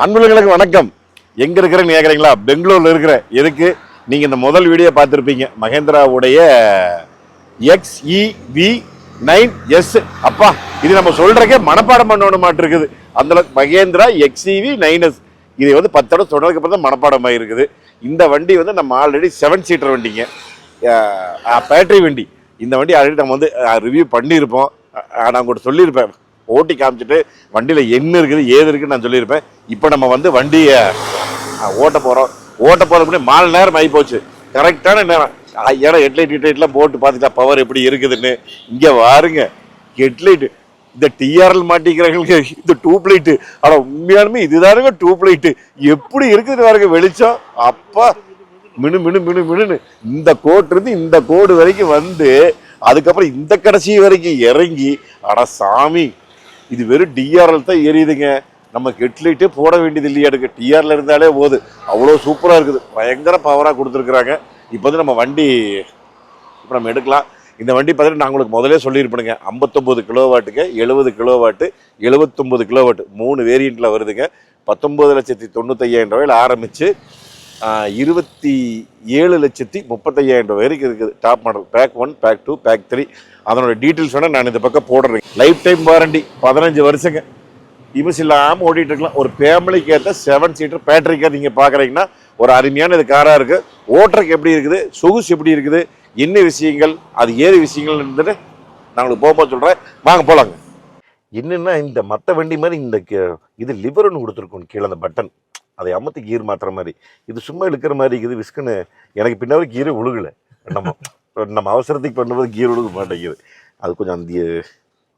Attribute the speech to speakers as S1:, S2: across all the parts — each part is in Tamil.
S1: அன்புகளுக்கு வணக்கம். எங்க இருக்கிறேன்னு கேட்குறீங்களா பெங்களூர்ல இருக்கிற எதுக்கு? நீங்க இந்த முதல் வீடியோ பார்த்துருப்பீங்க. மகேந்திராவுடைய எக்ஸ்இவி நைன் எஸ் அப்பா இது நம்ம சொல்றக்கே மனப்பாடம் பண்ணணும் மாட்டிருக்குது அந்த அளவுக்கு மகேந்திரா எக்ஸ்இவி நைன் எஸ் இது வந்து பத்து சொன்னதுக்கு அப்புறம் தான் மனப்பாடம் ஆகிருக்குது இந்த வண்டி வந்து நம்ம ஆல்ரெடி செவன் சீட்டர் வண்டிங்க. பேட்டரி வண்டி. இந்த வண்டி ஆல்ரெடி நம்ம வந்து ரிவ்யூ பண்ணியிருப்போம். நான் உங்கள்கிட்ட சொல்லியிருப்பேன். ஓட்டி காமிச்சிட்டு வண்டியில் என்ன இருக்குது ஏது இருக்குன்னு நான் சொல்லியிருப்பேன். இப்போ நம்ம வந்து வண்டியை ஓட்ட போகிறோம் ஓட்ட போகிற முன்னாடி மாலை நேரம் ஆகி போச்சு கரெக்டான நேரம். ஏன்னா ஹெட்லைட் ஹெட்லைட்லாம் போட்டு பார்த்துட்டா பவர் எப்படி இருக்குதுன்னு. இங்கே வாருங்க. ஹெட்லைட்டு இந்த டிஆர்எல் மாட்டிக்கிறவங்களுக்கு இந்த டியூப் லைட்டு ஆனால் உண்மையாலுமே இதுதானுங்க டியூப் லைட்டு எப்படி இருக்குது பாருங்க வெளிச்சம். அப்பா மினு மினு மினு மினுன்னு. இந்த கோட்டு இருந்து இந்த கோடு வரைக்கும் வந்து அதுக்கப்புறம் இந்த கடைசி வரைக்கும் இறங்கி அட சாமி இது வெறும் டிஆர்எல் தான் எரியுதுங்க நம்ம ஹெட்லைட்டே போட வேண்டியது இல்லையா எடுக்க டிஆரில் இருந்தாலே போகுது அவ்வளோ சூப்பராக இருக்குது. பயங்கர பவராக கொடுத்துருக்குறாங்க. இப்போ வந்து நம்ம வண்டி இப்போ நம்ம எடுக்கலாம். இந்த வண்டி பார்த்தீங்கன்னா நான் உங்களுக்கு முதலே சொல்லியிருப்பேனுங்க. ஐம்பத்தொம்போது கிலோ வாட்டுக்கு எழுபது கிலோ வாட்டு எழுபத்தொம்போது கிலோ வாட்டு மூணு வேரியண்ட்டில் வருதுங்க. பத்தொம்பது லட்சத்தி தொண்ணூத்தையாயிரம் ரூபாயில் ஆரம்பித்து இருபத்தி ஏழு லட்சத்தி முப்பத்தையாயிரம் ரூபாய் வரைக்கும் இருக்குது. Top model pack one pack two pack three அதனோட டீட்டெயில்ஸ் வேணால் நான் இந்த பக்கம் போடுறேன். லைஃப் டைம் வாரண்டி பதினஞ்சு வருஷங்க. இமிஸ் இல்லாமல் ஓட்டிகிட்டு இருக்கலாம். ஒரு ஃபேமிலிக்கு ஏற்ற செவன் சீட்டர் பேட்டரிக்காக நீங்கள் பார்க்குறீங்கன்னா ஒரு அருமையான இது காராக இருக்குது ஓட்டுறக்கு எப்படி இருக்குது? சொகுசு எப்படி இருக்குது? என்ன விஷயங்கள்? அது ஏது விஷயங்கள் இருந்துட்டு நான் உங்களுக்கு போகும்போது சொல்கிறேன் வாங்க போகலாங்க என்னென்னா இந்த மற்ற வண்டி மாதிரி இந்த இது லிவர்னு கொடுத்துருக்கோம் கீழே அந்த பட்டன் அதை அமர்த்தி கீர் மாற்றுற மாதிரி. இது சும்மா இழுக்கிற மாதிரி இருக்குது. விஸ்குன்னு எனக்கு பின்னாடி கீரை உழுகலை. நம்ம நம்ம அவசரத்துக்கு பண்ணும்போது கீர் உழுக மாட்டேங்குது. அது கொஞ்சம் அந்த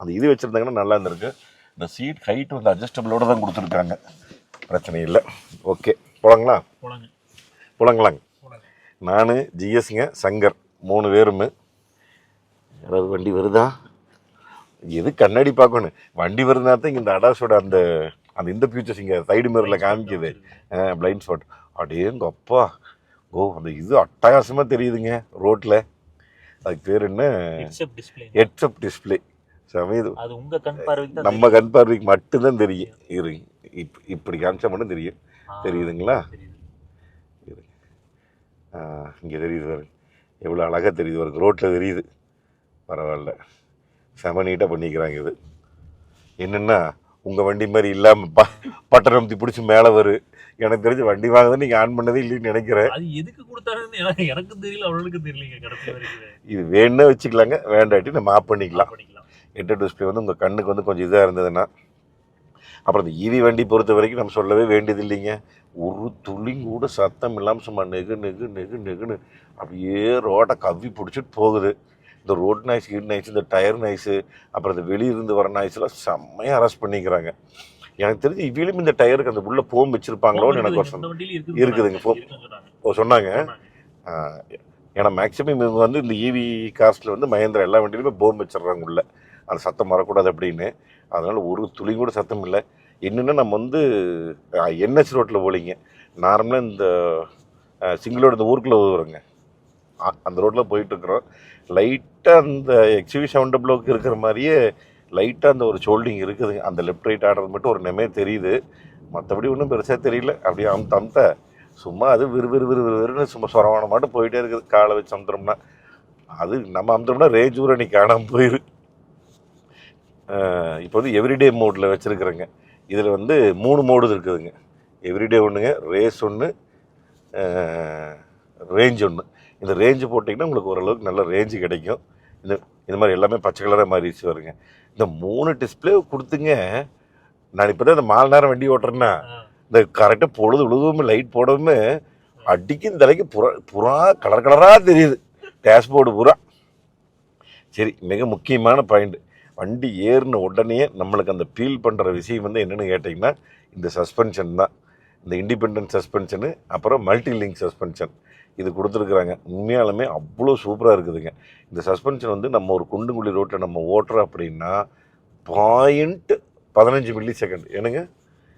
S1: அந்த இது வச்சுருந்தாங்கன்னா நல்லா இருந்திருக்கு. இந்த சீட் ஹைட் வந்து அட்ஜஸ்டபிளோட தான் கொடுத்துருக்காங்க. பிரச்சனை இல்லை. ஓகே போலாங்களா?
S2: போலாங்க.
S1: போலாங்களாங்க?
S2: போலாங்க.
S1: நான் ஜிஎஸ்ங்க சங்கர் மூணு பேருமே. யாராவது வண்டி வருதா? எது கண்ணாடி பார்க்கணும். வண்டி வருதுனா தான் இங்க இந்த அடாஸோட அந்த அந்த இந்த ஃபியூச்சர்ஸ் இங்கே சைடு மிரரில் காமிக்குது. பிளைண்ட் ஸ்பாட் அடேங்க அப்பா ஓ அந்த இது அட்டகாசமாக தெரியுதுங்க ரோட்டில் அதுக்கு பேர் என்ன?
S2: ஹெட்ஸ்அப் டிஸ்ப்ளே
S1: சமயது
S2: அது உங்க கண் பார்வைக்கு
S1: நம்ம கண் பார்வைக்கு மட்டும்தான் தெரியும். இரு இப் இப்படி காமிச்சா மட்டும் தெரியும். தெரியுதுங்களா?
S2: தெரியுது.
S1: இங்கே தெரியுது பாருங்க. எவ்வளோ அழகாக தெரியுது பாருங்க. ரோட்டில் தெரியுது. பரவாயில்ல. செம நீட்டாக பண்ணிக்கிறாங்க இது. என்னென்னா உங்கள் வண்டி மாதிரி இல்லாமல் ப பட்டணம் பிடிச்சி மேலே வரும் எனக்கு தெரிஞ்ச வண்டி வாங்குறது நீங்கள் ஆன் பண்ணதே இல்லைன்னு நினைக்கிறேன்.
S2: அது எதுக்கு கொடுத்தாருன்னு எனக்கு தெரியல அவளுக்கும் தெரியலங்க கடைசி வரைக்கும்
S1: இது வேணும்னா வச்சுக்கலாங்க. வேண்டாட்டி நம்ம ஆஃப் பண்ணிக்கலாம்.
S2: பண்ணிக்கலாம்.
S1: ஹெட் டிஸ்பிளே வந்து உங்கள் கண்ணுக்கு வந்து கொஞ்சம் இதாக இருந்ததுன்னா அப்புறம் இந்த ஈவி வண்டி பொறுத்த வரைக்கும் நம்ம சொல்லவே வேண்டியது இல்லைங்க. ஒரு துளி கூட சத்தம் இல்லாமல் சும்மா நெகு நெகு நெகு நெகுன்னு அப்படியே ரோட்டை கவ்வி பிடிச்சிட்டு போகுது. இந்த ரோட் நாய்ஸ் கீட் நாய்ஸ் இந்த டயர் நாய்ஸு அப்புறம் இந்த வெளியிருந்து வர நாய்ஸ்லாம் செம்மையாக அரெஸ்ட் பண்ணிக்கிறாங்க. எனக்கு தெரிஞ்சு இவ்விலும் இந்த டயருக்கு அந்த உள்ள போம் வச்சிருப்பாங்களோன்னு எனக்கு ஒரு சந்தேகம். இருக்குதுங்க. ஓ சொன்னாங்க. ஏன்னா மேக்ஸிமம் இவங்க வந்து இந்த ஈவி காஸ்ட்டில் வந்து மகேந்திரா எல்லா வண்டியிலுமே போம் வச்சிடுறாங்க உள்ள. அந்த சத்தம் வரக்கூடாது அப்படின்னு. அதனால ஒரு துளி கூட சத்தம் இல்லை. என்னென்னா நம்ம வந்து என்எச் ரோட்டில் போலிங்க. நார்மலாக இந்த சிங்கிளோட இந்த ஊருக்குள்ளே வருங்க அந்த ரோட்டில் போயிட்டுருக்குறோம் லைட்டாக அந்த எக்ஸிவி செவன் டபுளுக்கு இருக்கிற மாதிரியே லைட்டாக அந்த ஒரு ஷோல்டிங் இருக்குதுங்க அந்த லெஃப்ட் ரைட் ஆடுறது மட்டும் ஒரு நிமே தெரியுது. மற்றபடி ஒன்றும் பெருசாக தெரியல. அப்படியே அமுத்த அமுத்த சும்மா அது விறு விறு விறு விறுன்னு சும்மா சொரவான மட்டும் போயிட்டே இருக்குது. காலை வச்சு அமுத்துறோம்னா அது நம்ம அமுத்தோம்னா ரேஞ்ச் ஊரை நீ காணாமல் போயிரு. இப்போ வந்து எவ்ரிடே மோடில் வச்சுருக்குறேங்க. இதில் வந்து மூணு மோடு இருக்குதுங்க. எவ்ரிடே ஒன்றுங்க ரேஸ் ஒன்று ரேஞ்ச் ஒன்று இந்த ரேஞ்சு போட்டிங்கன்னா உங்களுக்கு ஓரளவுக்கு நல்ல ரேஞ்சு கிடைக்கும். இந்த இந்த மாதிரி எல்லாமே பச்சை கலராக மாறிடுச்சு வருங்க இந்த மூணு டிஸ்பிளே கொடுத்துங்க. நான் இப்போ தான் இந்த மாலை நேரம் வண்டி ஓட்டுறேன்னா இந்த கரெக்டாக பொழுது விழுகவும் லைட் போடவுமே அடிக்கும் தலைக்கு புறா புறா கலர் கலராக தெரியுது. டேஷ்போர்டு பூரா. சரி மிக முக்கியமான பாயிண்ட் வண்டி ஏறின உடனே நம்மளுக்கு அந்த ஃபீல் பண்ணுற விஷயம் வந்து என்னென்னு கேட்டிங்கன்னா இந்த சஸ்பென்ஷன் தான். இந்த இண்டிபெண்ட் சஸ்பென்ஷனு அப்புறம் மல்டி லிங்க் சஸ்பென்ஷன் இது கொடுத்துருக்குறாங்க. உண்மையாலுமே அவ்வளோ சூப்பராக இருக்குதுங்க. இந்த சஸ்பென்ஷன் வந்து நம்ம ஒரு குண்டுங்குழி ரோட்டில் நம்ம ஓட்டுறோம் அப்படின்னா பாயிண்ட் பதினஞ்சு மில்லி செகண்ட் என்னங்க?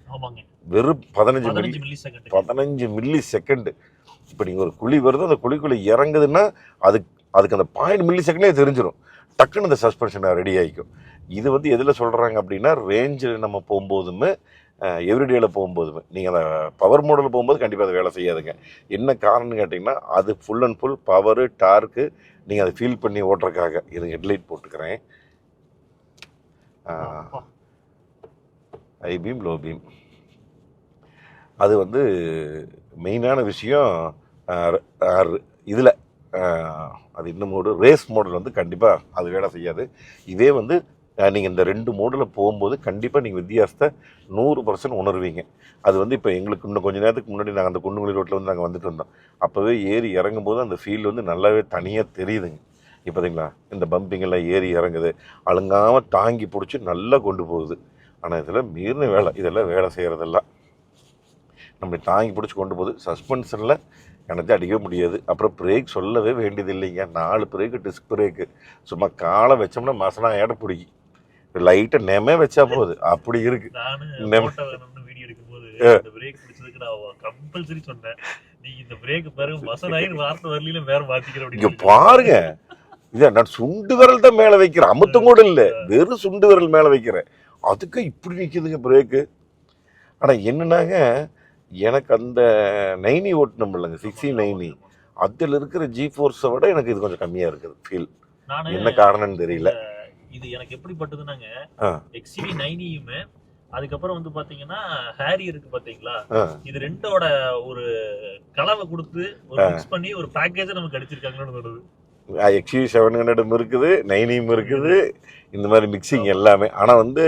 S2: ஆமாங்க.
S1: வெறும் பதினஞ்சு மில்லி
S2: பதினஞ்சு மில்லி செகண்ட்
S1: பதினஞ்சு மில்லி செகண்ட் இப்போ நீங்கள் ஒரு குழி வருது அந்த குழிக்குள்ளே இறங்குதுன்னா அதுக்கு அதுக்கு அந்த பாயிண்ட் மில்லி செகண்ட்லேயே தெரிஞ்சிடும் டக்குன்னு அந்த சஸ்பென்ஷன் ரெடி ஆகிக்கும் இது வந்து எதில் சொல்கிறாங்க அப்படின்னா ரேஞ்சில் நம்ம போகும்போதுமே எவ்ரிடேல போகும்போதுமே நீங்கள் அந்த பவர் மோடில் போகும்போது கண்டிப்பாக அது வேலை செய்யாதுங்க. என்ன காரணம்னு கேட்டிங்கன்னா அது full and full power torque நீங்கள் அதை ஃபீல் பண்ணி ஓட்டுறதுக்காக. இது ஹெட்லைட் போட்டுக்கிறேன். ஐ பீம் லோ பீம் அது வந்து மெயினான விஷயம் இதில். அது இன்னும் மோடு ரேஸ் மோடில் வந்து கண்டிப்பாக அது வேலை செய்யாது. இதே வந்து நீங்கள் இந்த ரெண்டு மோடில் போகும்போது கண்டிப்பாக நீங்கள் வித்தியாசத்தை நூறு பர்சன்ட் உணர்வீங்க. அது வந்து இப்போ எங்களுக்கு இன்னும் கொஞ்ச நேரத்துக்கு முன்னாடி நாங்கள் அந்த குண்டுமலி ரோட்டில் வந்து நாங்கள் வந்துட்டு இருந்தோம். அப்போவே ஏறி இறங்கும்போது அந்த ஃபீல் வந்து நல்லாவே தனியாக தெரியுதுங்க. இப்போ பார்த்தீங்களா இந்த பம்பிங்கெல்லாம் ஏறி இறங்குது. அழுங்காமல் தாங்கி பிடிச்சி நல்லா கொண்டு போகுது. ஆனால் இதில் மீறின வேலை. இதெல்லாம் வேலை செய்கிறதெல்லாம் நம்மளை தாங்கி பிடிச்சி கொண்டு போகுது. சஸ்பென்ஷனில் எனக்கு அடிக்க முடியாது. அப்புறம் பிரேக் சொல்லவே வேண்டியது இல்லைங்க நாலு பிரேக்கு டிஸ்க் பிரேக்கு சும்மா காலை வச்சோம்னா மசனா ஏட பிடிக்கும். லைட்டை நெமே வச்சா போகுது அப்படி இருக்கு.
S2: பாருங்க
S1: இதை நான் சுண்டு விரல் தான் மேலே வைக்கிறேன் அமுத்தம் கூட இல்லை. வெறும் சுண்டு விரல் மேலே வைக்கிறேன் அதுக்கு இப்படி நிற்கிதுங்க பிரேக்கு ஆனால் என்னன்னாங்க எனக்கு அந்த நைனி ஓட்டணும் இல்லைங்க சிக்ஸ்டி நைனி. அதில் இருக்கிற ஜி ஃபோர்ஸை விட எனக்கு இது கொஞ்சம் கம்மியாக இருக்குது ஃபீல் என்ன காரணம்னு தெரியல.
S2: இது எனக்கு எப்படி பட்டதுன்னாங்க
S1: ஆ.
S2: எக்ஸிவி நைனியுமே அதுக்கப்புறம் வந்து பாத்தீங்கன்னா ஹேரி இருக்கு பாத்தீங்களா. இது ரெண்டோட ஒரு கலவை கொடுத்து ஒரு மிக்ஸ் பண்ணி ஒரு பேக்கேஜ் நமக்கு அடிச்சிருக்காங்கன்னு தோணுது
S1: எக்ஸ்யூ செவன் ஹண்ட்ரடும் இருக்குது நைனியும் இருக்குது இந்த மாதிரி மிக்சிங் எல்லாமே. ஆனால் வந்து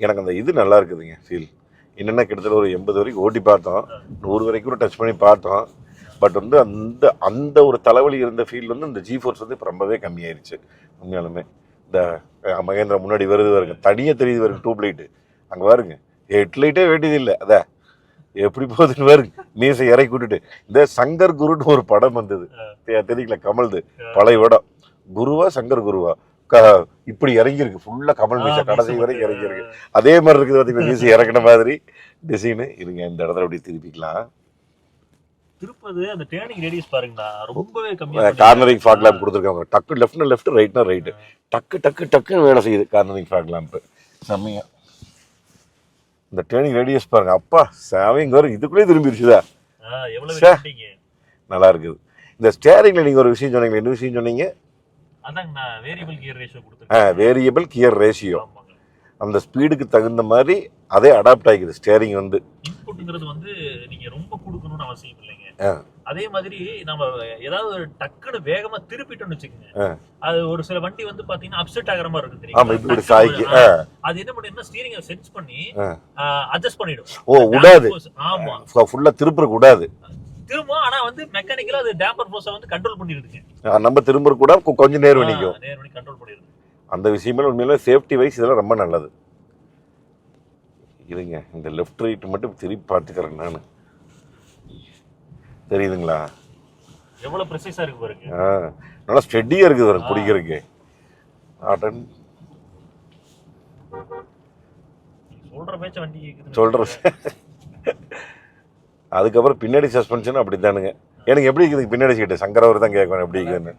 S1: எனக்கு அந்த இது நல்லா இருக்குதுங்க ஃபீல் என்னென்ன கிட்டத்தட்ட ஒரு எண்பது வரைக்கும் ஓட்டி பார்த்தோம். நூறு வரைக்கும் கூட டச் பண்ணி பார்த்தோம். பட் வந்து அந்த அந்த ஒரு தலைவலி இருந்த ஃபீல் வந்து இந்த ஜி ஃபோர்ஸ் வந்து இப்போ ரொம்பவே கம்மியாயிருச்சு உண்மையாலுமே. இந்த மகேந்திரா முன்னாடி வருது வருங்க தனியாக தெரியுது வருங்க டூப் லைட்டு அங்கே பாருங்க. ஹெட்லைட்டே வேண்டியது இல்லை. அதான் எப்படி போகுதுன்னு பாருங்க. மீசை இறக்கி விட்டுட்டு. இந்த சங்கர் குருன்னு ஒரு படம் வந்தது. தெரியல கமல்து. பழைய படம். குருவா சங்கர் குருவா? க- இப்படி இறங்கியிருக்கு. ஃபுல்லா கமல் மீசை கடைசி வரைக்கும் இறங்கியிருக்கு. அதே மாதிரி இருக்குது பார்த்தீங்கன்னா மீசை இறக்குன மாதிரி. டிசைனு இருங்க இந்த இடத்துல அப்படி திருப்பிக்கலாம்.
S2: திருப்பது அந்த டேர்னிங் ரேடியஸ் பாருங்கண்ணா ரொம்பவே கம்மியா
S1: கார்னரிங் ஃபாக் லேம்ப் கொடுத்துருக்காங்க. டக்கு லெஃப்ட்னா லெஃப்ட் ரைட்னா ரைட்டு டக்கு டக்கு டக்குன்னு வேலை செய்யுது கார்னரிங் ஃபாக் லேம்ப் செம்மையா. இந்த டேர்னிங் ரேடியஸ் பாருங்க. அப்பா சேவைங்க வரும் இதுக்குள்ளே திரும்பிடுச்சுதா நல்லா இருக்குது. இந்த ஸ்டேரிங்ல நீங்க ஒரு விஷயம் சொன்னீங்க என்ன விஷயம் சொன்னீங்க?
S2: வேரியபிள் கியர் ரேஷியோ கொடுத்துருக்கேன்
S1: வேரியபிள் கியர் ரேஷியோ அந்த ஸ்பீடுக்கு தகுந்த மாதிரி அதே அடாப்ட் ஆகிக்குது ஸ்டேரிங் வந்து.
S2: இன்புட்ங்கிறது வந்து நீங்க ரொம்ப கொடுக்கணும்னு அவசியம் இல்லைங்க. அதே மாதிரி நம்ம ஏதாவது ஒரு டக்குன்னு வேகமா திருப்பிட்டோம்னு வச்சுக்கோங்க. அது ஒரு சில வண்டி வந்து பாத்தீங்கன்னா அப்செட் ஆகிற மாதிரி இருக்கு
S1: ஆமா இப்படி
S2: தெரியுங்களா?
S1: சாய்க்கு.
S2: ஆ.
S1: ஆ,
S2: அது என்ன பண்ணுன்னா ஸ்டீரிங் சென்ஸ் பண்ணி. அட்ஜஸ்ட் பண்ணிடும்.
S1: ஓ விடாது
S2: ஆமா.
S1: ஃபுல்லா திருப்புற கூடாது
S2: திரும்ப ஆனா வந்து மெக்கானிக்கலா அது டேம்பர் ஃபோர்ஸை வந்து கண்ட்ரோல் பண்ணிடுதுங்க.
S1: நம்ம திரும்புற கூட கொஞ்சம் நேரம் நிற்கும்
S2: நேர் பண்ணி கண்ட்ரோல் பண்ணிடுது.
S1: அந்த விஷயமே உண்மையில சேஃப்டி வைஸ் இதெல்லாம் ரொம்ப நல்லது. இருங்க இந்த லெஃப்ட் ரைட் மட்டும் திருப்பி பார்த்துக்கிறேன் நான். தெரியுதுங்களா?
S2: எவ்வளவு ப்ரெசைஸா இருக்கு பாருங்க.
S1: ஆ நல்லா ஸ்டெடியாக இருக்குது பாருங்க பிடிக்கிறதுக்கு. ஆட்டன்
S2: சொல்ற பேச்ச வண்டி கேக்குது
S1: சொல்கிறேன் அதுக்கப்புறம் பின்னாடி சஸ்பென்ஷன் அப்படி தானுங்க எனக்கு எப்படி இருக்குது பின்னாடி சீட்டு சங்கரவர் தான் கேட்கணும் எப்படி இருக்குதுன்னு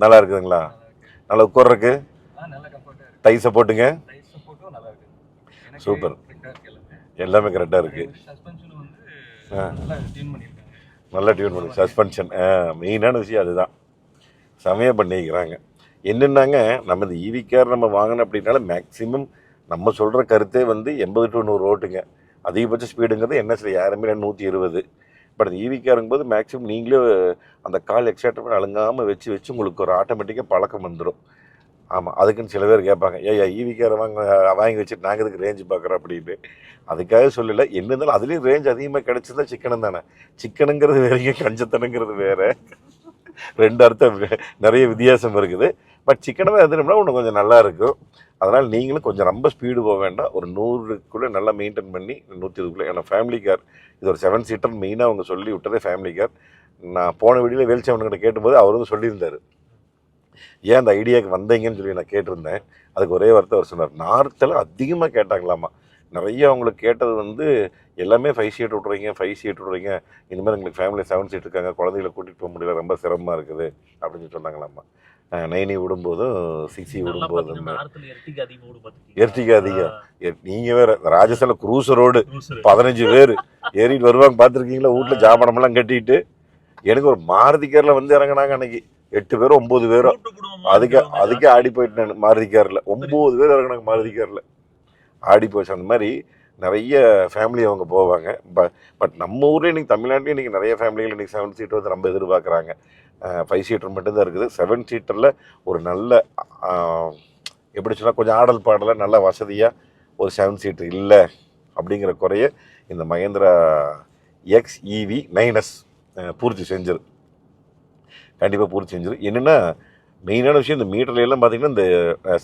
S1: நல்லா இருக்குதுங்களா? நல்லா உட்கார்றதுக்கு. டைஸை போட்டுங்க சூப்பர். எல்லாமே கரெக்டாக இருக்குது நல்லா டியூன் பண்ணி சஸ்பென்ஷன் மெயினான விஷயம் அதுதான். செமையாக பண்ணிக்கிறாங்க. என்னென்னாங்க நம்ம இந்த ஈவி கார் நம்ம வாங்கினோம் அப்படின்னால மேக்ஸிமம் நம்ம சொல்கிற கருத்தே வந்து எண்பது டு நூறு ஓட்டுங்க. அதிகபட்ச ஸ்பீடுங்கிறது என்ன சில யாருமே நூற்றி இருபது. பட் அந்த ஈவி காருங்கும்போது மேக்ஸிமம் நீங்களே அந்த கால் எக்ஸாக்டாக அழுங்காமல் வச்சு வச்சு உங்களுக்கு ஒரு ஆட்டோமேட்டிக்காக பழக்கம் வந்துடும் ஆமாம் அதுக்குன்னு சில பேர் கேட்பாங்க ஏயா ஈவி காரை வாங்க வாங்கி வச்சுட்டு நாங்கள் இதுக்கு ரேஞ்சு பார்க்குறோம்? அப்படின்னு. அதுக்காக சொல்லலை. என்ன இருந்தாலும் அதுலேயும் ரேஞ்ச் அதிகமாக கிடச்சிருந்தா சிக்கனம் தானே. சிக்கனுங்கிறது வேறையும் கஞ்சத்தனங்கிறது வேற. ரெண்டு அர்த்தம் நிறைய வித்தியாசம் இருக்குது. பட் சிக்கனமாக இருந்தோம்னா ஒன்று கொஞ்சம் நல்லா இருக்கும். அதனால் நீங்களும் கொஞ்சம் ரொம்ப ஸ்பீடு போக வேண்டாம். ஒரு நூறுக்குள்ளே நல்லா மெயின்டைன் பண்ணி நூற்றி இதுக்குள்ளே ஏன்னா ஃபேமிலி கார் இது ஒரு செவன் சீட்டர் மெயினாக அவங்க சொல்லி விட்டதே ஃபேமிலி கார் நான் போன வீடியோவில் வேல்ச்சவன்கிட்ட கேட்டும்போது அவர் வந்து சொல்லியிருந்தார். ஏன் அந்த ஐடியாவுக்கு வந்தீங்கன்னு சொல்லி நான் கேட்டிருந்தேன். அதுக்கு ஒரே வார்த்தை அவர் சொன்னார். நார்த்தில் அதிகமாக கேட்டாங்களாமா. நிறைய அவங்களுக்கு கேட்டது வந்து எல்லாமே ஃபைவ் சீட் விட்றீங்க ஃபைவ் சீட் விட்றீங்க இந்த மாதிரி எங்களுக்கு ஃபேமிலி செவன் சீட் இருக்காங்க. குழந்தைகளை கூட்டிகிட்டு போக முடியல. ரொம்ப சிரமமாக இருக்குது. அப்படின்னு சொன்னாங்களாம்மா நைனி விடும்போதும் சிக்ஸி விடும்போதும்
S2: எர்டிகா அதிகமா
S1: நீங்கள் வேற ராஜஸ்தானில் குரூசர் ரோடு. பதினஞ்சு பேர் ஏறிட்டு வருவாங்க. பார்த்துருக்கீங்களா? வீட்டில் ஜாமனமெல்லாம் கட்டிட்டு. எனக்கு ஒரு மாருதி காரில் வந்து இறங்குனாங்க அன்னைக்கு. எட்டு பேரும் ஒம்பது பேரும் அதுக்கே அதுக்கே ஆடி போயிட்டு நான் மாருதி காரில் ஒம்பது பேர் இறங்குனாங்க மாருதி காரில் ஆடி போச்சு. அந்த மாதிரி நிறைய ஃபேமிலி அவங்க போவாங்க. பட் பட் நம்ம ஊர்ல இன்னைக்கு தமிழ்நாட்டில் இன்னைக்கு நிறைய ஃபேமிலிகள் இன்னைக்கு செவன் சீட்டர் வந்து ரொம்ப எதிர்பார்க்குறாங்க. ஃபைவ் சீட்டர் மட்டும்தான் இருக்குது. செவன் சீட்டரில் ஒரு நல்ல எப்படி சொன்னால் கொஞ்சம் ஆடல் பாடல நல்ல வசதியாக ஒரு செவன் சீட்டர் இல்லை அப்படிங்கிற குறைய இந்த மகேந்திரா எக்ஸ் இவி நைனஸ் பூர்த்தி செஞ்சிரு. கண்டிப்பாக பூர்த்தி செஞ்சிடும் என்னென்னா மெயினான விஷயம் இந்த மீட்டர்ல எல்லாம் பார்த்தீங்கன்னா இந்த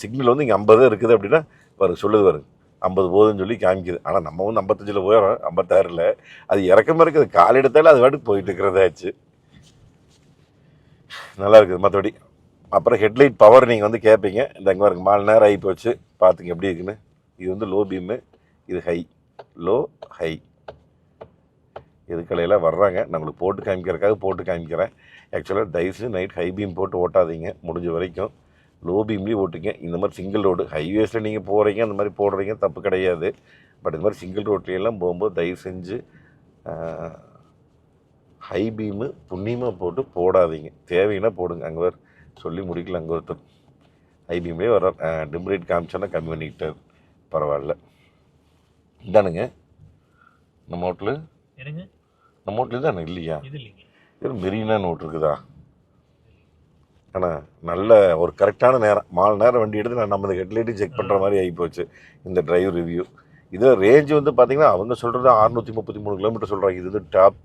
S1: சிக்னல் வந்து இங்கே ஐம்பது இருக்குது அப்படின்னா வரும் சொல்லுது வரும் ஐம்பது போதுன்னு சொல்லி காமிக்குது. ஆனால் நம்ம வந்து ஐம்பத்தஞ்சில் போயிடும் ஐம்பத்தாறில். அது இறக்கமாக இருக்குது. கால் எடுத்தாலும் அது வாட்டுக்கு போயிட்டு இருக்கிறதாச்சு நல்லா இருக்குது மற்றபடி அப்புறம் ஹெட்லைட் பவர் நீங்கள் வந்து கேட்பீங்க இந்த அங்கே இருக்குது மால் நேரம் ஆகி போச்சு. பார்த்துங்க எப்படி இருக்குன்னு. இது வந்து லோ பீமு இது ஹை. Low high. இதுக்கடையில் வர்றாங்க. நான் உங்களுக்கு போட்டு காமிக்கிறதுக்காக போட்டு காமிக்கிறேன். ஆக்சுவலாக தயவுசெய்து நைட் ஹை பீம் போட்டு ஓட்டாதீங்க. முடிஞ்ச வரைக்கும் லோ பீம்லேயும் ஓட்டுங்க. இந்த மாதிரி சிங்கிள் ரோடு ஹைவேஸில் நீங்கள் போகிறீங்க அந்த மாதிரி போடுறீங்க தப்பு கிடையாது. பட் இந்த மாதிரி சிங்கிள் ரோட்லையெல்லாம் போகும்போது தயவு செஞ்சு ஹை பீமு புண்ணியமாக போட்டு போடாதீங்க. தேவைன்னா போடுங்க. அங்கே வேறு சொல்லி முடிக்கல. அங்கே ஒருத்தர் ஹை பீம்லேயே வர டிம்ரேட் காமிச்சோன்னா கம்மி பண்ணிக்கிட்டார் பரவாயில்ல. இதானுங்க நம்ம ஹோட்டலு
S2: என்னங்க?
S1: நம்ம ஹோட்டலு தானே? இல்லையா?
S2: இது
S1: மெரினா நோட் இருக்குதா? ஆனால் நல்ல ஒரு கரெக்டான நேரம். மாலை நேரம் வண்டி எடுத்து நான் நம்ம இந்த ஹெட்லைட்டு செக் பண்ணுற மாதிரி ஆகிப்போச்சு இந்த டிரைவ் ரிவ்யூ இது ரேஞ்சு வந்து பார்த்தீங்கன்னா அவங்க சொல்கிறது அறுநூற்றி முப்பத்தி மூணு கிலோமீட்டர் சொல்கிறாங்க இது வந்து டாப்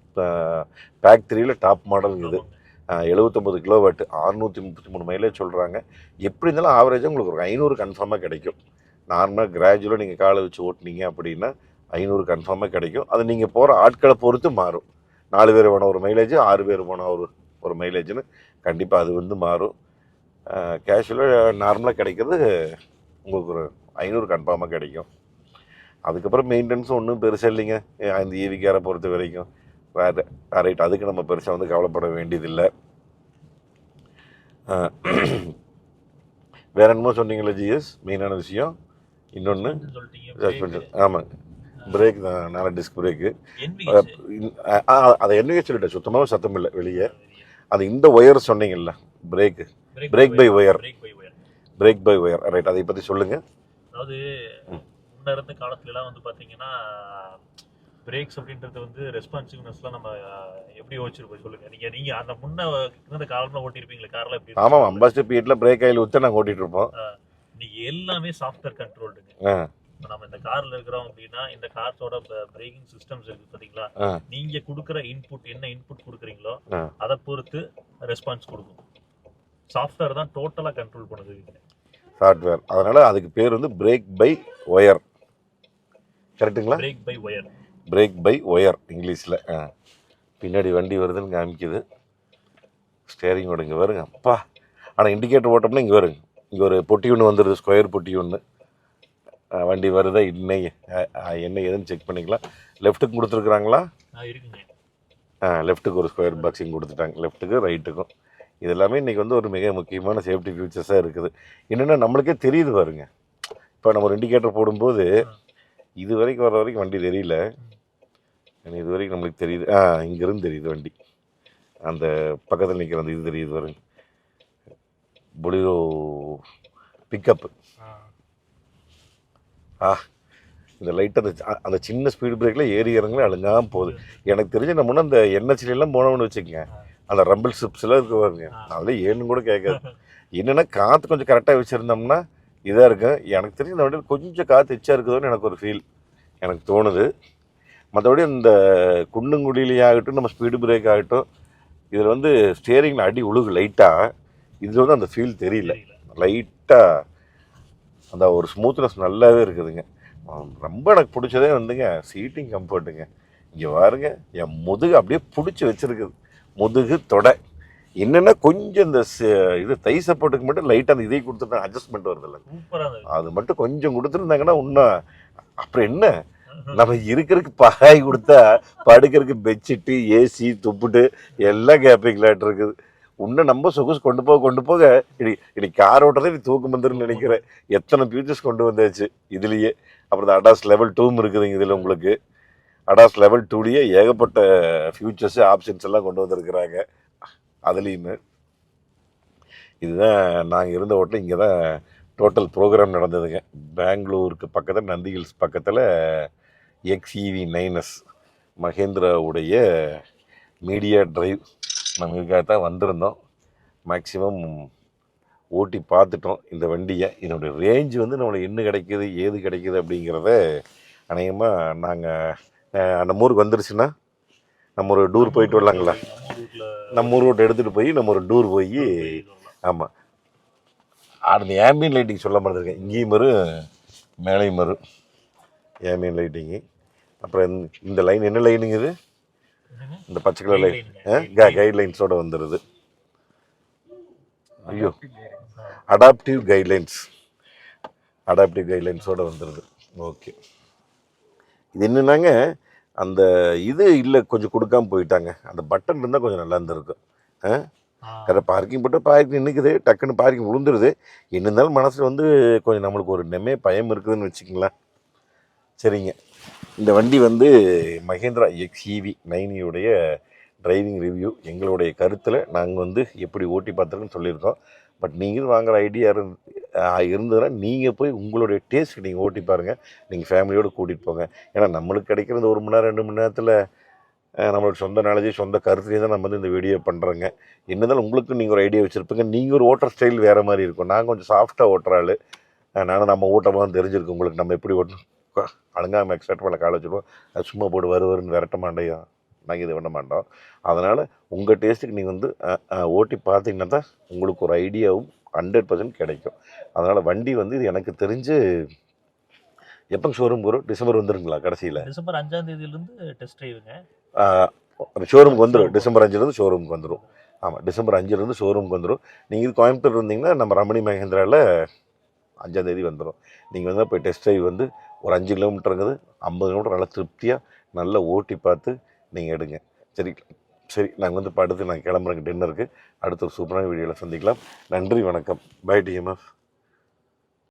S1: பேக் த்ரீல டாப் மாடல் இது. எழுபத்தொம்பது கிலோ வாட் அறுநூற்றி முப்பத்தி மூணு மைலேஜ் சொல்கிறாங்க எப்படி இருந்தாலும் ஆவரேஜாக உங்களுக்கு ஒரு ஐநூறு கன்ஃபார்மாக கிடைக்கும். நார்மலாக கிராஜுவலாக நீங்கள் காலை வச்சு ஓட்டுனீங்க அப்படின்னா ஐநூறு கன்ஃபார்மாக கிடைக்கும். அது நீங்கள் போகிற ஆட்களை பொறுத்து மாறும். நாலு பேர் போனால் ஒரு மைலேஜ் ஆறு பேர் போனால் ஒரு ஒரு மைலேஜ்னு கண்டிப்பாக அது வந்து மாறும். கேஷுவலாக நார்மலாக கிடைக்கிறது உங்களுக்கு ஒரு ஐநூறு கன்ஃபார்மாக கிடைக்கும். அதுக்கப்புறம் மெயின்டெனன்ஸும் ஒன்றும் பெருசாக இல்லைங்க. ஏ, இந்த ஈவி கேரை பொறுத்த வரைக்கும். வேறு ரைட் அதுக்கு நம்ம பெருசாக வந்து கவலைப்பட வேண்டியதில்லை. வேற என்னமோ சொன்னீங்களே ஜிஎஸ் மெயினான விஷயம். இன்னொன்று ஜட்மெண்ட் ஆமாங்க. பிரேக் தான் நல்ல டிஸ்க் பிரேக்கு. அதை என்னையே சொல்லிட்டேன் சுத்தமாக சத்தம் இல்லை வெளியே. அது இந்த ஒயர் சொன்னீங்கல்ல brake. Brake by wire. Brake by wire right அதை பற்றி சொல்லுங்கள்
S2: அதாவது. முன்ன இருந்த காலத்துல எல்லாம் வந்து பாத்தீங்கன்னா பிரேக்ஸ் அப்படின்றது வந்து ரெஸ்பான்சிவ்னஸ்லாம் நம்ம எப்படி யோசிச்சிருப்போம்? சொல்லுங்க. நீங்க நீங்க அந்த முன்ன இருந்த காலம்ல ஓட்டிருப்பீங்களா கார்ல எப்படி
S1: ஆமாம் அம்பாஸ்டர் பீட்டில் பிரேக் ஆயில் ஊற்ற நாங்கள் ஓட்டிகிட்டு இருப்போம்.
S2: நீங்க எல்லாமே சாஃப்ட்வேர் கண்ட்ரோல்டுங்க இப்ப நம்ம இந்த கார்ல இருக்கிறோம் அப்படின்னா இந்த கார்ஸோட பிரேக்கிங் சிஸ்டம்ஸ் இருக்கு பாத்தீங்களா. நீங்க கொடுக்குற இன்புட் என்ன இன்புட் கொடுக்குறீங்களோ. அதை பொறுத்து ரெஸ்பான்ஸ் கொடுக்கும். சாஃப்ட்வேர் தான் டோட்டலா கண்ட்ரோல் பண்ணுது.
S1: சாஃப்ட்வேர் அதனால் அதுக்கு பேர் வந்து பிரேக் பை ஒயர் கரெக்டுங்களா
S2: brake by wire
S1: brake by wire இங்கிலீஷில் பின்னாடி வண்டி வருதுன்னு காமிக்குது. ஸ்டேரிங்கோட இங்கே வருங்க. அப்பா. ஆனால் இண்டிகேட்டர் ஓட்டோம்னா இங்கே வருங்க. இங்கே ஒரு பொட்டி ஒன்று வந்துடுது ஸ்கொயர் பொட்டி ஒன்று வண்டி வருதா? இல்லை என்ன ஏதுன்னு செக் பண்ணிக்கலாம். லெஃப்ட்டுக்கு கொடுத்துருக்குறாங்களா? ஆ லெஃப்ட்டுக்கு ஒரு ஸ்கொயர் பாக்ஸிங் கொடுத்துட்டாங்க. லெஃப்ட்டுக்கு ரைட்டுக்கும் இது எல்லாமே இன்றைக்கி வந்து ஒரு மிக முக்கியமான சேஃப்டி ஃபியூச்சர்ஸாக இருக்குது. என்னென்னா நம்மளுக்கே தெரியுது பாருங்க. இப்போ நம்ம ஒரு இண்டிகேட்டர் போடும்போது இது வரைக்கும் வர வரைக்கும் வண்டி தெரியல. இது வரைக்கும் நம்மளுக்கு தெரியுது. ஆ இங்கேருந்து தெரியுது வண்டி. அந்த பக்கத்தில் நிற்கிற அந்த இது தெரியுது பாருங்க. பொலிரோ பிக்கப்பு ஆ இந்த லைட் அந்த அந்த சின்ன ஸ்பீடு பிரேக்கில் ஏறி இறங்கல அழுங்காம போகுது. எனக்கு தெரிஞ்ச நம்ம அந்த NH-ல போனோம்னு வச்சுக்கோங்க. அந்த ரம்பிள் சிப்ஸ்லாம் இருக்கு பாருங்க. அதில் ஏன்னு கூட கேட்காது. என்னென்னா காற்று கொஞ்சம் கரெக்டாக வச்சுருந்தோம்னா இதாக இருக்கும். எனக்கு தெரிஞ்ச இந்த வண்டியில் கொஞ்சம் காற்று எச்சா இருக்குதோன்னு எனக்கு ஒரு ஃபீல் எனக்கு தோணுது. மற்றபடி இந்த குண்டுங்குடியிலே ஆகட்டும் நம்ம ஸ்பீடு பிரேக் ஆகட்டும் இதில் வந்து ஸ்டியரிங்கில் அடி உழுகு லைட்டாக இதில் வந்து அந்த ஃபீல் தெரியல. லைட்டாக அந்த ஒரு ஸ்மூத்னஸ் நல்லாவே இருக்குதுங்க. ரொம்ப எனக்கு பிடிச்சதே வந்துங்க சீட்டிங் கம்ஃபர்ட்டுங்க இங்கே பாருங்க என் முதுகு அப்படியே பிடிச்சி வச்சிருக்குது. முதுகு தொடை. என்னென்னா கொஞ்சம் இந்த இது தை சப்போர்ட்டுக்கு மட்டும் லைட்டாக அந்த இதை கொடுத்துருந்தாங்க அட்ஜஸ்ட்மெண்ட் வருதில்ல. அது மட்டும் கொஞ்சம் கொடுத்துருந்தாங்கன்னா இன்னும் அப்புறம் என்ன? நம்ம இருக்கிறதுக்கு பாய் கொடுத்தா படுக்கிறதுக்கு பெட்ஷீட்டு ஏசி துப்புட்டு எல்லாம் கேட்பீங்களாட்டு இருக்குது. இன்னும் நம்ம சொகுசு கொண்டு போக கொண்டு போக இனி இனி கார் ஓட்டுறதே நீ தூக்கம் வந்துருன்னு நினைக்கிறேன் எத்தனை ஃபியூச்சர்ஸ் கொண்டு வந்தாச்சு இதுலேயே. அப்புறம் இந்த அடாஸ் லெவல் டூவும் இருக்குதுங்க இதில் உங்களுக்கு. அடாஸ் லெவல் டூலேயே ஏகப்பட்ட ஃபியூச்சர்ஸு ஆப்ஷன்ஸ் எல்லாம் கொண்டு வந்திருக்கிறாங்க. அதுலேயுமே. இதுதான் நாங்கள் இருந்த ஹோட்டல் இங்கே தான் டோட்டல் ப்ரோக்ராம் நடந்ததுங்க. பெங்களூருக்கு பக்கத்தில் நந்தி ஹில்ஸ் பக்கத்தில் எக்ஸ்இவி நைனஸ் மகேந்திராவுடைய மீடியா டிரைவ் நம்ம இதுக்காக தான் வந்திருந்தோம். மேக்ஸிமம் ஓட்டி பார்த்துட்டோம். இந்த வண்டியை இதனுடைய ரேஞ்ச் வந்து நம்மளுக்கு என்ன கிடைக்குது ஏது கிடைக்குது அப்படிங்கிறத அநேகமாக நாங்கள் நம்ம ஊருக்கு வந்துருச்சுன்னா நம்ம ஒரு டூர் போயிட்டு வரலாங்களா?
S2: நம்ம
S1: ஊர் ரோட்டை எடுத்துகிட்டு போய் நம்ம ஒரு டூர் போய் ஆமாம் அந்த ஆம்பியன் லைட்டிங் சொல்ல மாட்டேருக்கேன் இங்கேயும் வரும் மேலேயும் வரும் ஆம்பியன் லைட்டிங்கு அப்புறம் இந்த- லைன் என்ன லைனுங்க இது? இந்த பச்சை கலர் லைன்
S2: Guideline-ங்க.
S1: கைட்லைன்ஸோட வந்துடுது ஐயோ. அடாப்டிவ் கைட்லைன்ஸ் அடாப்டிவ் கைட்லைன்ஸோட வந்துடுது ஓகே இது என்னன்னாங்க அந்த இது இல்லை கொஞ்சம் கொடுக்காம போயிட்டாங்க. அந்த பட்டன் இருந்தால் கொஞ்சம் நல்லா இருந்திருக்கும் ஆ?
S2: ஆ,
S1: கரெக்ட் பார்க்கிங் போட்டு பார்க்கிங் நிற்குது டக்குன்னு பார்க்கிங் விழுந்துருது. என்ன இருந்தாலும் மனசில் வந்து கொஞ்சம் நம்மளுக்கு ஒரு நெமே பயம் இருக்குதுன்னு வச்சுக்கங்களேன். சரிங்க. இந்த வண்டி வந்து மகேந்திரா எக்ஸ்இவி நைனியுடைய டிரைவிங் ரிவ்யூ எங்களுடைய கருத்தில் நாங்கள் வந்து எப்படி ஓட்டி பார்த்துருக்குன்னு சொல்லியிருக்கோம் பட் நீங்கள் வாங்குகிற ஐடியா இருந்து இருந்ததுன்னா நீங்கள் போய் உங்களுடைய டேஸ்ட் நீங்கள் ஓட்டி பாருங்கள் நீங்கள் ஃபேமிலியோடு கூட்டிகிட்டு போங்க. ஏன்னா நம்மளுக்கு கிடைக்கிறது ஒரு மணி நேரம் ரெண்டு மணி நேரத்தில் நம்மளுக்கு நம்மளோட சொந்த நாலேஜ் சொந்த கருத்துலேயே தான் நம்ம வந்து இந்த வீடியோ பண்ணுறோங்க என்னதாலும் உங்களுக்கு நீங்கள் ஒரு ஐடியா வச்சுருப்பீங்க. நீங்கள் ஒரு ஓட்டுற ஸ்டைல் வேறு மாதிரி இருக்கும். நான் கொஞ்சம் சாஃப்டாக ஓட்டுற ஆள். நானும் நம்ம ஓட்டமாக தெரிஞ்சிருக்கு உங்களுக்கு. நம்ம எப்படி ஓட்டணும்? அழுங்காமல் எக்ஸ்ட்ரா மேலே கால வச்சுருவோம் அது சும்மா போட்டு வரு வருன்னு விரட்ட மாட்டேயா நாங்கள் இது பண்ண மாட்டோம். அதனால் உங்கள் டேஸ்ட்டுக்கு நீங்கள் வந்து ஓட்டி பார்த்தீங்கன்னா தான் உங்களுக்கு ஒரு ஐடியாவும் ஹண்ட்ரட் பர்சன்ட் கிடைக்கும். அதனால் வண்டி வந்து இது எனக்கு தெரிஞ்சு எப்போ ஷோரூம் வரும்? டிசம்பர் வந்துருங்களா கடைசியில்?
S2: டிசம்பர் அஞ்சாம் தேதியில இருந்து டெஸ்ட் டிரைவுங்க
S1: ஷோரூமுக்கு வந்துடும் டிசம்பர் அஞ்சுலேருந்து ஷோரூமுக்கு வந்துடும் ஆமாம் டிசம்பர் அஞ்சுலேருந்து ஷோரூமுக்கு வந்துடும் நீங்கள் இது கோயம்புத்தூர் இருந்தீங்கன்னா நம்ம ரமணி மகேந்திராவில் அஞ்சாந்தேதி வந்துடும் நீங்கள் வந்து போய் டெஸ்ட் ட்ரைவ் வந்து ஒரு அஞ்சு கிலோமீட்டருங்கிறது ஐம்பது கிலோமீட்டர் நல்லா திருப்தியாக நல்லா ஓட்டி பார்த்து நீங்கள் எடுங்க. சரி சரி நாங்கள் வந்து இப்போ அடுத்து நான் கிளம்புறேங்க. டின்னருக்கு அடுத்த ஒரு சூப்பரான வீடியோவில் சந்திக்கலாம். நன்றி வணக்கம். By TMF